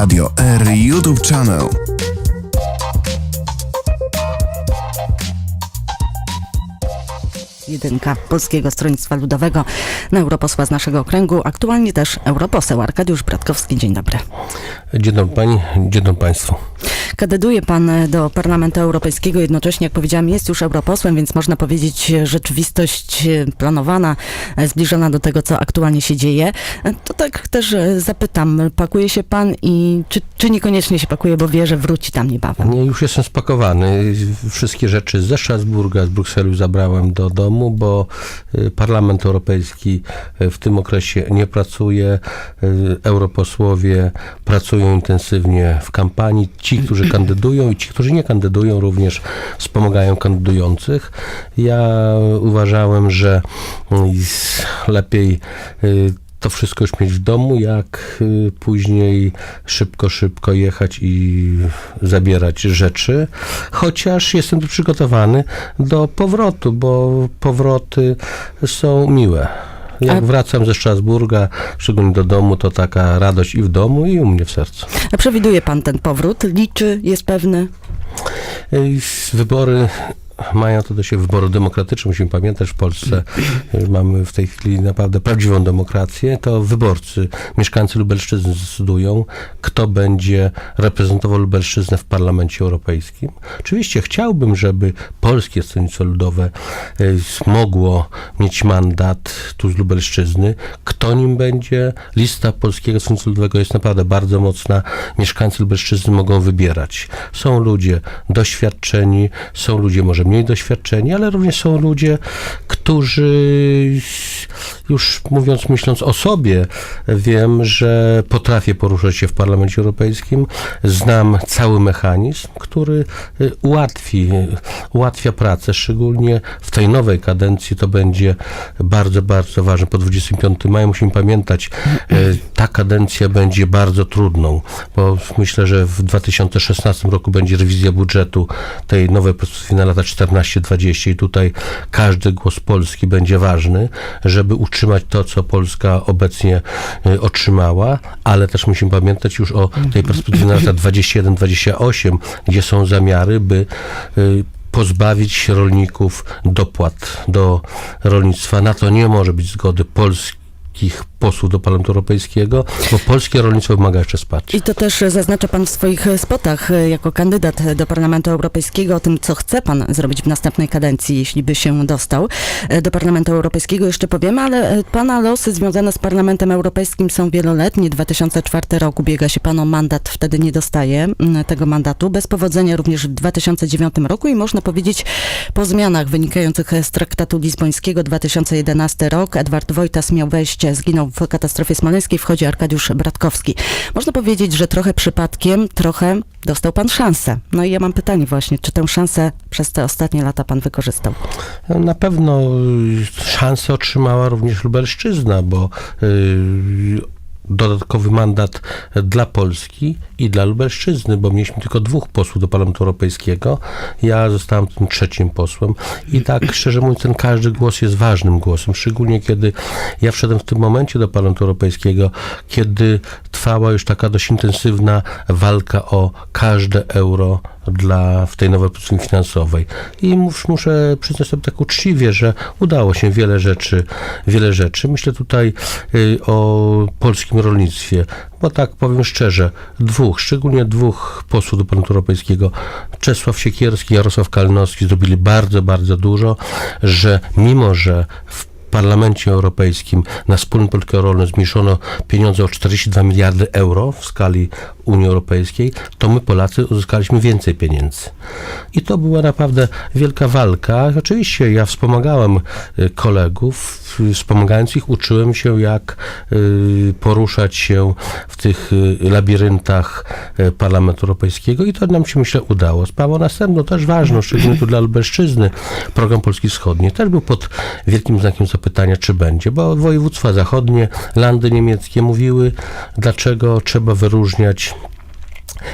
Radio R YouTube Channel. jedynka Polskiego Stronnictwa Ludowego na europosła z naszego okręgu, aktualnie też europoseł Arkadiusz Bratkowski. Dzień dobry. Dzień dobry pani, dzień dobry państwu. Kandyduje pan do Parlamentu Europejskiego, jednocześnie, jak powiedziałam, jest już europosłem, więc można powiedzieć, rzeczywistość e, planowana, e, zbliżona do tego, co aktualnie się dzieje. E, To tak też e, zapytam, pakuje się pan i czy, czy niekoniecznie się pakuje, bo wie, że wróci tam niebawem? Nie, już jestem spakowany. Wszystkie rzeczy ze Strasburga, z Brukseli zabrałem do domu, bo Parlament Europejski w tym okresie nie pracuje. Europosłowie pracują intensywnie w kampanii. Ci, którzy kandydują i ci, którzy nie kandydują, również wspomagają kandydujących. Ja uważałem, że s- lepiej y, to wszystko już mieć w domu, jak y, później szybko, szybko jechać i zabierać rzeczy. Chociaż jestem przygotowany do powrotu, bo powroty są miłe. Jak A- wracam ze Strasburga, szczególnie do domu, to taka radość i w domu, i u mnie w sercu. A Przewiduje pan ten powrót? Liczy? Jest pewny? Wybory mają to do siebie wybory demokratyczne. Musimy pamiętać, w Polsce y, mamy w tej chwili naprawdę prawdziwą demokrację. To wyborcy, mieszkańcy Lubelszczyzny zdecydują, kto będzie reprezentował Lubelszczyznę w Parlamencie Europejskim. Oczywiście chciałbym, żeby Polskie Stronnictwo Ludowe y, mogło mieć mandat tu z Lubelszczyzny. Kto nim będzie? Lista Polskiego Stronnictwa Ludowego jest naprawdę bardzo mocna. Mieszkańcy Lubelszczyzny mogą wybierać. Są ludzie doświadczeni, są ludzie może mniej doświadczeni, ale również są ludzie, którzy już mówiąc, myśląc o sobie, wiem, że potrafię poruszać się w Parlamencie Europejskim. Znam cały mechanizm, który y, ułatwi, ułatwia pracę, szczególnie w tej nowej kadencji to będzie bardzo, bardzo ważne. Po 25 maja musimy pamiętać, y, ta kadencja będzie bardzo trudną, bo myślę, że w 2016 roku będzie rewizja budżetu tej nowej perspektywy na lata 14-20 i tutaj każdy głos Polski będzie ważny, żeby utrzymać to, co Polska obecnie y, otrzymała, ale też musimy pamiętać już o tej perspektywie na lata 21-28, gdzie są zamiary, by y, pozbawić rolników dopłat do rolnictwa. Na to nie może być zgody polskich posłów do Parlamentu Europejskiego, bo polskie rolnictwo wymaga jeszcze wsparcia. I to też zaznacza pan w swoich spotach e, jako kandydat do Parlamentu Europejskiego o tym, co chce pan zrobić w następnej kadencji, jeśli by się dostał e, do Parlamentu Europejskiego. Jeszcze powiemy, ale e, pana losy związane z Parlamentem Europejskim są wieloletnie. 2004 rok ubiega się pan o mandat, wtedy nie dostaje tego mandatu. Bez powodzenia również w 2009 roku i można powiedzieć po zmianach wynikających z traktatu lizbońskiego 2011 rok. Edward Wojtas miał wejść, zginął w katastrofie smoleńskiej, wchodzi Arkadiusz Bratkowski. Można powiedzieć, że trochę przypadkiem, trochę dostał pan szansę. No i ja mam pytanie właśnie, czy tę szansę przez te ostatnie lata pan wykorzystał? Na pewno y, szansę otrzymała również Lubelszczyzna, bo y, dodatkowy mandat dla Polski i dla Lubelszczyzny, bo mieliśmy tylko dwóch posłów do Parlamentu Europejskiego. Ja zostałem tym trzecim posłem i tak szczerze mówiąc ten każdy głos jest ważnym głosem, szczególnie kiedy ja wszedłem w tym momencie do Parlamentu Europejskiego, kiedy trwała już taka dość intensywna walka o każde euro dla, w tej nowej perspektywie finansowej. I mus, muszę przyznać sobie tak uczciwie, że udało się wiele rzeczy, wiele rzeczy. Myślę tutaj y, o polskim rolnictwie, bo tak powiem szczerze, dwóch, szczególnie dwóch posłów do Parlamentu Europejskiego, Czesław Siekierski, Jarosław Kalinowski zrobili bardzo, bardzo dużo, że mimo, że w Parlamencie Europejskim na wspólną politykę rolną zmniejszono pieniądze o 42 miliardy euro w skali Unii Europejskiej, to my Polacy uzyskaliśmy więcej pieniędzy. I to była naprawdę wielka walka. Oczywiście ja wspomagałem y, kolegów, wspomagając ich uczyłem się jak y, poruszać się w tych y, labiryntach Parlamentu Europejskiego i to nam się myślę udało. Sprawą następną, też ważną, szczególnie tu dla Lubelszczyzny, program Polski Wschodni też był pod wielkim znakiem zapytania, czy będzie, bo województwa zachodnie, landy niemieckie mówiły, dlaczego trzeba wyróżniać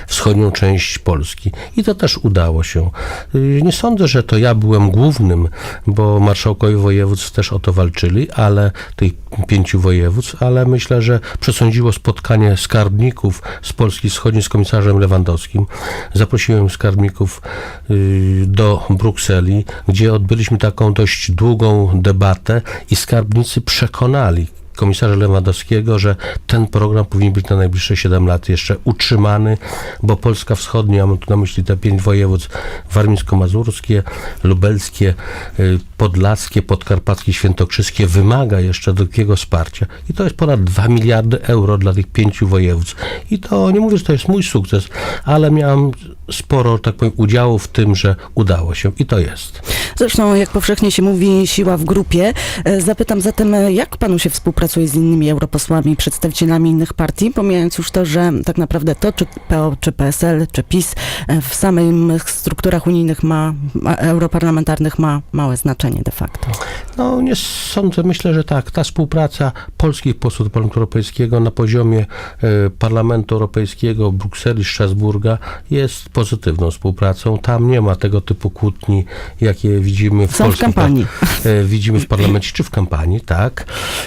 wschodnią część Polski. I to też udało się. Y, Nie sądzę, że to ja byłem głównym, bo marszałkowie województw też o to walczyli, ale tych pięciu województw, ale myślę, że przesądziło spotkanie skarbników z Polski Wschodniej z komisarzem Lewandowskim. Zaprosiłem skarbników y, do Brukseli, gdzie odbyliśmy taką dość długą debatę i skarbnicy przekonali komisarza Lewandowskiego, że ten program powinien być na najbliższe 7 lat jeszcze utrzymany, bo Polska Wschodnia, mam tu na myśli te pięć województw, warmińsko-mazurskie, lubelskie, y, podlaskie, podkarpackie, świętokrzyskie, wymaga jeszcze takiego wsparcia. I to jest ponad 2 miliardy euro dla tych pięciu województw. I to, nie mówię, że to jest mój sukces, ale miałem sporo, tak powiem, udziału w tym, że udało się. I to jest. Zresztą, jak powszechnie się mówi, siła w grupie. E, Zapytam zatem, e, jak panu się współpracuje z innymi europosłami, przedstawicielami innych partii, pomijając już to, że tak naprawdę to, czy PO, czy PSL, czy PiS e, w samych strukturach unijnych ma, europarlamentarnych ma małe znaczenie de facto. No nie sądzę, myślę, że tak. Ta współpraca polskich posłów do Parlamentu Europejskiego na poziomie Parlamentu Europejskiego, Brukseli, Strasburga jest pozytywną współpracą. Tam nie ma tego typu kłótni, jakie widzimy w Są w polskim kampanii. e, widzimy w parlamencie czy w kampanii, tak.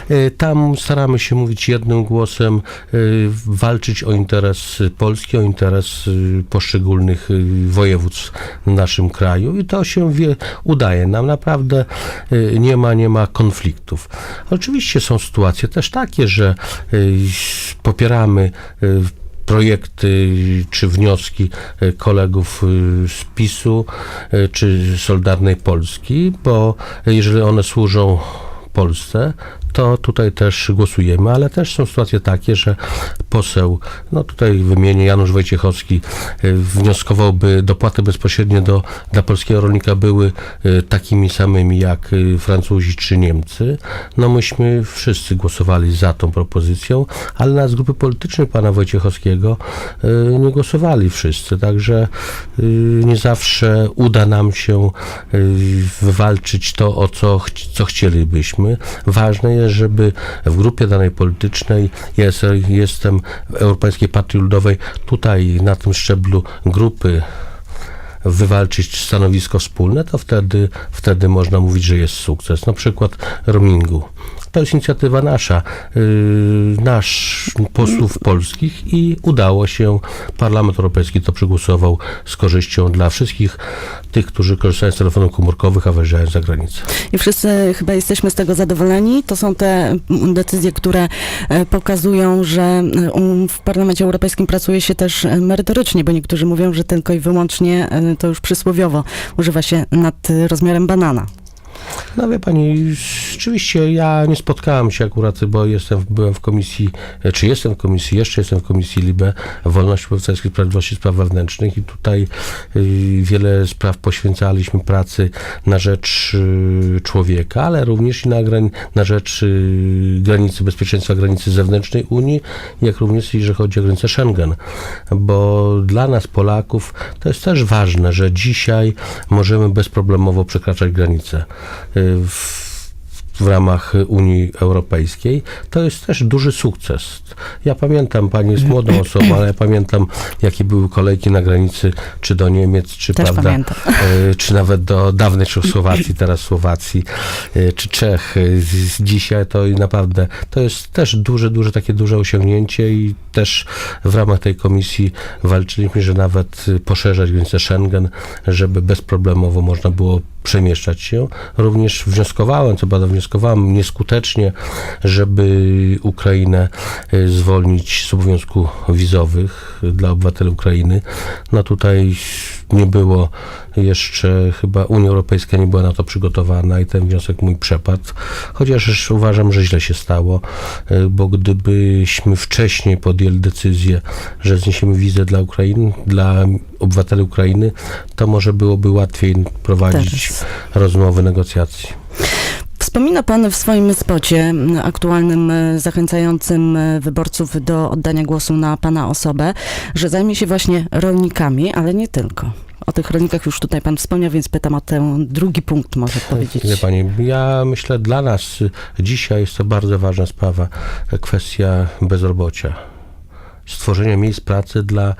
E, Tam staramy się mówić jednym głosem, e, walczyć o interes Polski, o interes poszczególnych województw w naszym kraju i to się wie, udaje nam. Naprawdę nie ma, nie ma konfliktów. Oczywiście są sytuacje też takie, że popieramy projekty czy wnioski e, kolegów e, z PiSu e, czy Solidarnej Polski, bo jeżeli one służą Polsce, to tutaj też głosujemy, ale też są sytuacje takie, że poseł, no tutaj wymienię Janusz Wojciechowski, e, wnioskował, by dopłaty bezpośrednie do, dla polskiego rolnika były e, takimi samymi jak e, Francuzi czy Niemcy. No myśmy wszyscy głosowali za tą propozycją, ale na z grupy politycznej pana Wojciechowskiego nie głosowali wszyscy, także nie zawsze uda nam się wywalczyć to, o co, chci- co chcielibyśmy. Ważne jest, żeby w grupie danej politycznej, ja jest- jestem w Europejskiej Partii Ludowej, tutaj na tym szczeblu grupy wywalczyć stanowisko wspólne, to wtedy, wtedy można mówić, że jest sukces. Na przykład roamingu. To jest inicjatywa nasza, yy, nasz posłów polskich i udało się. Parlament Europejski to przegłosował z korzyścią dla wszystkich tych, którzy korzystają z telefonów komórkowych, a wyjeżdżają za granicę. I wszyscy chyba jesteśmy z tego zadowoleni. To są te decyzje, które e, pokazują, że e, w Parlamencie Europejskim pracuje się też e, merytorycznie, bo niektórzy mówią, że tylko i wyłącznie to już przysłowiowo używa się nad rozmiarem banana. No wie pani, rzeczywiście ja nie spotkałem się akurat, bo jestem, byłem w komisji, czy jestem w komisji, jeszcze jestem w komisji LIBE, Wolności Obywatelskiej, Sprawiedliwości Spraw Wewnętrznych i tutaj y, wiele spraw poświęcaliśmy pracy na rzecz y, człowieka, ale również i na, na rzecz y, granicy bezpieczeństwa granicy zewnętrznej Unii, jak również jeżeli chodzi o granicę Schengen, bo dla nas Polaków to jest też ważne, że dzisiaj możemy bezproblemowo przekraczać granice w, w ramach Unii Europejskiej, to jest też duży sukces. Ja pamiętam, pani jest młodą osobą, ale ja pamiętam, jakie były kolejki na granicy, czy do Niemiec, czy Też prawda, pamiętam. e, czy nawet do dawnej Czechosłowacji, teraz Słowacji, e, czy Czech. Dzisiaj to i naprawdę to jest też duże, duże, takie duże osiągnięcie i też w ramach tej komisji walczyliśmy, że nawet poszerzać granicę Schengen, żeby bezproblemowo można było przemieszczać się. Również wnioskowałem, co prawda wnioskowałem nieskutecznie, żeby Ukrainę e, zwolnić z obowiązku wizowych dla obywateli Ukrainy. No tutaj nie było jeszcze, chyba Unia Europejska nie była na to przygotowana i ten wniosek mój przepadł. Chociaż uważam, że źle się stało, e, bo gdybyśmy wcześniej podjęli decyzję, że zniesiemy wizę dla Ukrainy, dla obywateli Ukrainy, to może byłoby łatwiej prowadzić Teraz. rozmowy, negocjacje. Wspomina Pan w swoim spocie aktualnym, e, zachęcającym e, wyborców do oddania głosu na Pana osobę, że zajmie się właśnie rolnikami, ale nie tylko. O tych rolnikach już tutaj Pan wspomniał, więc pytam o ten drugi punkt, może powiedzieć. Wie pani, ja myślę, dla nas y, dzisiaj jest to bardzo ważna sprawa, kwestia bezrobocia. Stworzenia miejsc pracy dla e,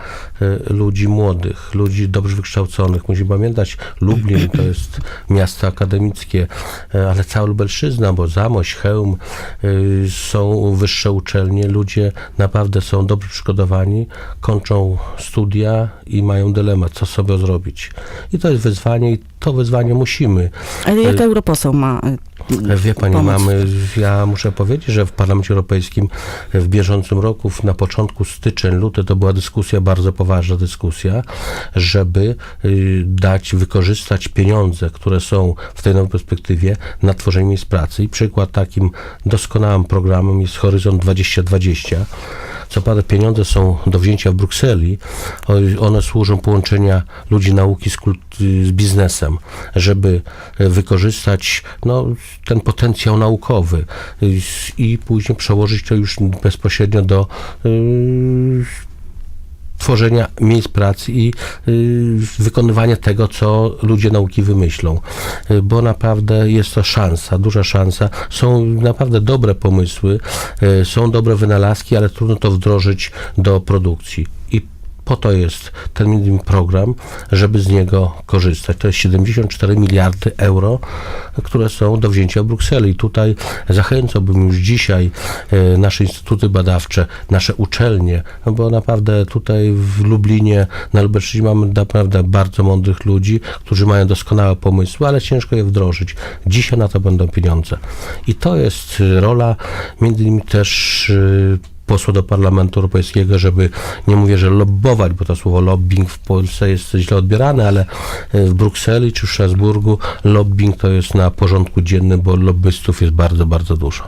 ludzi młodych, ludzi dobrze wykształconych. Musimy pamiętać, Lublin to jest miasto akademickie, e, ale cała Lubelszczyzna, bo Zamość, Chełm e, są wyższe uczelnie, ludzie naprawdę są dobrze przygotowani, kończą studia i mają dylemat, co sobie zrobić. I to jest wyzwanie i to wyzwanie musimy Ale jak europoseł ma Wie pani, pomóc? mamy, ja muszę powiedzieć, że w Parlamencie Europejskim w bieżącym roku, na początku styczeń, luty, to była dyskusja, bardzo poważna dyskusja, żeby y, dać, wykorzystać pieniądze, które są w tej nowej perspektywie na tworzenie miejsc pracy. I przykład takim doskonałym programem jest Horyzont 2020. Co prawda pieniądze są do wzięcia w Brukseli, one służą połączenia ludzi nauki z, z biznesem, żeby e, wykorzystać no, ten potencjał naukowy i później przełożyć to już bezpośrednio do y, tworzenia miejsc pracy i y, wykonywania tego, co ludzie nauki wymyślą. Y, bo naprawdę jest to szansa, duża szansa. Są naprawdę dobre pomysły, y, są dobre wynalazki, ale trudno to wdrożyć do produkcji. Po to jest ten program, żeby z niego korzystać. To jest 74 miliardy euro, które są do wzięcia w Brukseli. Tutaj zachęcałbym już dzisiaj e, nasze instytuty badawcze, nasze uczelnie, no bo naprawdę tutaj w Lublinie, na Lubelszczyźnie mamy naprawdę bardzo mądrych ludzi, którzy mają doskonałe pomysły, ale ciężko je wdrożyć. Dzisiaj na to będą pieniądze. I to jest rola między innymi też e, posła do Parlamentu Europejskiego, żeby, nie mówię, że lobbować, bo to słowo lobbying w Polsce jest źle odbierane, ale e, w Brukseli czy w Strasburgu lobbying to jest na porządku dziennym, bo lobbystów jest bardzo, bardzo dużo.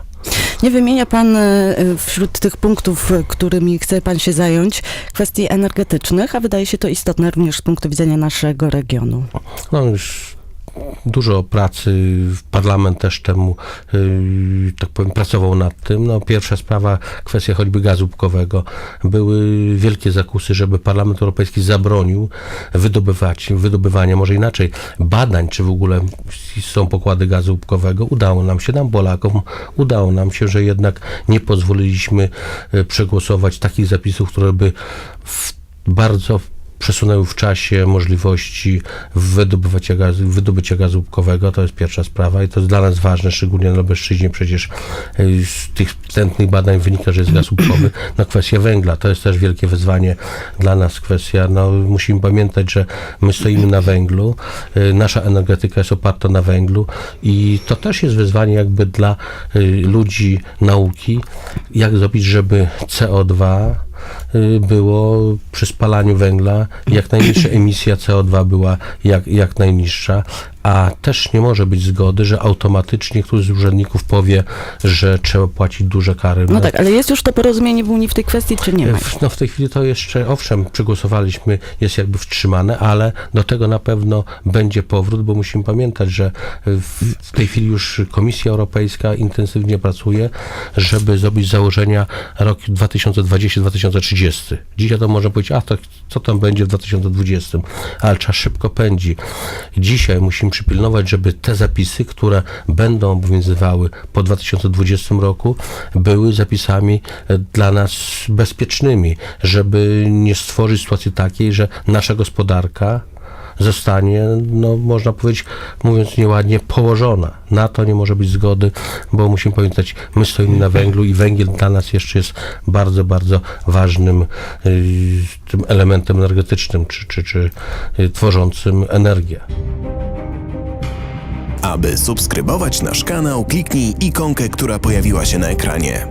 Nie wymienia pan e, wśród tych punktów, e, którymi chce pan się zająć, kwestii energetycznych, a wydaje się to istotne również z punktu widzenia naszego regionu. No już dużo pracy, parlament też temu, yy, tak powiem, pracował nad tym. No, pierwsza sprawa, kwestia choćby gazu łupkowego. Były wielkie zakusy, żeby Parlament Europejski zabronił wydobywać, wydobywania, może inaczej, badań, czy w ogóle są pokłady gazu łupkowego. Udało nam się, nam Polakom, udało nam się, że jednak nie pozwoliliśmy yy, przegłosować takich zapisów, które by w bardzo przesunęły w czasie możliwości wydobycia gazu, wydobycia gazu łupkowego. To jest pierwsza sprawa i to jest dla nas ważne, szczególnie na Lubelszczyźnie. Przecież y, z tych wstępnych badań wynika, że jest gaz łupkowy. No kwestia węgla, to jest też wielkie wyzwanie dla nas. Kwestia, no musimy pamiętać, że my stoimy na węglu, y, nasza energetyka jest oparta na węglu i to też jest wyzwanie jakby dla y, ludzi nauki, jak zrobić, żeby CO2 y, było przy spalaniu węgla jak najniższa emisja CO2 była jak, jak najniższa, a też nie może być zgody, że automatycznie któryś z urzędników powie, że trzeba płacić duże kary. No tak, ale jest już to porozumienie w Unii w tej kwestii, czy nie ma? W- No w tej chwili to jeszcze, owszem, przegłosowaliśmy, jest jakby wstrzymane, ale do tego na pewno będzie powrót, bo musimy pamiętać, że w, tej chwili już Komisja Europejska intensywnie pracuje, żeby zrobić założenia rok 2020-2030. Dzisiaj to można powiedzieć, a to, co tam będzie w 2020, ale czas szybko pędzi. Dzisiaj musimy przypilnować, żeby te zapisy, które będą obowiązywały po 2020 roku, były zapisami e, dla nas bezpiecznymi, żeby nie stworzyć sytuacji takiej, że nasza gospodarka zostanie, no można powiedzieć, mówiąc nieładnie, położona. Na to nie może być zgody, bo musimy pamiętać, my stoimy na węglu i węgiel dla nas jeszcze jest bardzo, bardzo ważnym y, tym elementem energetycznym, czy, czy, czy y, tworzącym energię. Aby subskrybować nasz kanał, kliknij ikonkę, która pojawiła się na ekranie.